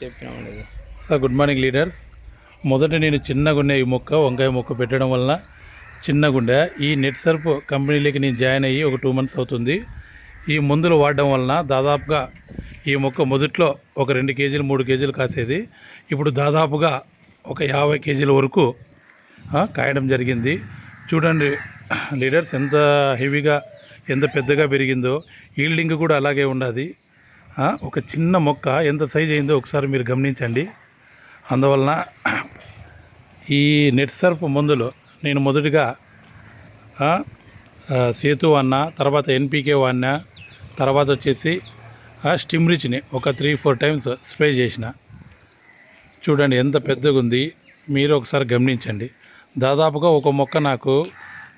చెప్పినామండి sir good morning leaders. మొదట నేను చిన్నగుండే ఈ మొక్క వంకాయ మొక్క పెట్టడం వలన చిన్నగుండె ఈ నెట్ సర్ప్ కంపెనీలోకి నేను జాయిన్ అయ్యి ఒక టూ మంత్స్ అవుతుంది. ఈ మందులు వాడడం వలన దాదాపుగా ఈ మొక్క మొదట్లో ఒక రెండు కేజీలు మూడు కేజీలు కాసేది. ఇప్పుడు దాదాపుగా ఒక యాభై కేజీల వరకు కాయడం జరిగింది. చూడండి లీడర్స్ ఎంత హెవీగా ఎంత పెద్దగా పెరిగిందో. ఈల్డింగ్ కూడా అలాగే ఉన్నది ఒక చిన్న మొక్క ఎంత సైజ్ అయిందో ఒకసారి మీరు గమనించండి. అందువలన ఈ నెట్ సర్ప్ మందులు నేను మొదటిగా సేతు అన్న తర్వాత ఎన్పికే వాడినా తర్వాత వచ్చేసి స్టిమ్రిచ్ని స్టిమ్ ఒక త్రీ ఫోర్ టైమ్స్ స్ప్రే చేసిన. చూడండి ఎంత పెద్దగా ఉంది మీరు ఒకసారి గమనించండి. దాదాపుగా ఒక మొక్క నాకు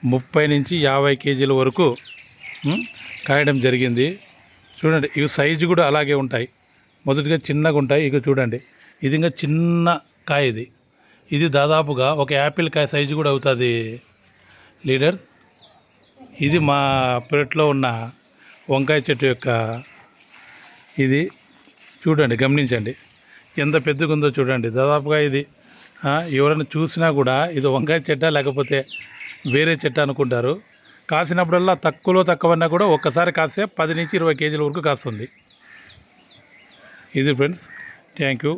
ముప్పై నుంచి యాభై కేజీల వరకు కాయడం జరిగింది. చూడండి ఇవి సైజు కూడా అలాగే ఉంటాయి. మొదటిగా చిన్నగా ఉంటాయి ఇక చూడండి. ఇది ఇంకా చిన్న కాయ ఇది. ఇది దాదాపుగా ఒక యాపిల్ కాయ సైజు కూడా అవుతుంది లీడర్స్ ఇది మా పెరట్లో ఉన్న వంకాయ చెట్టు యొక్క ఇది. చూడండి గమనించండి. ఎంత పెద్దగా ఉందో చూడండి. దాదాపుగా ఇది ఎవరైనా చూసినా కూడా ఇది వంకాయ చెట్ట లేకపోతే వేరే చెట్ట అనుకుంటారు. కాసినప్పుడల్లా తక్కువలో తక్కువన్నా కూడా ఒక్కసారి కాస్తే పది నుంచి ఇరవై కేజీల వరకు కాస్తుంది. ఇది ఫ్రెండ్స్ థ్యాంక్ యూ.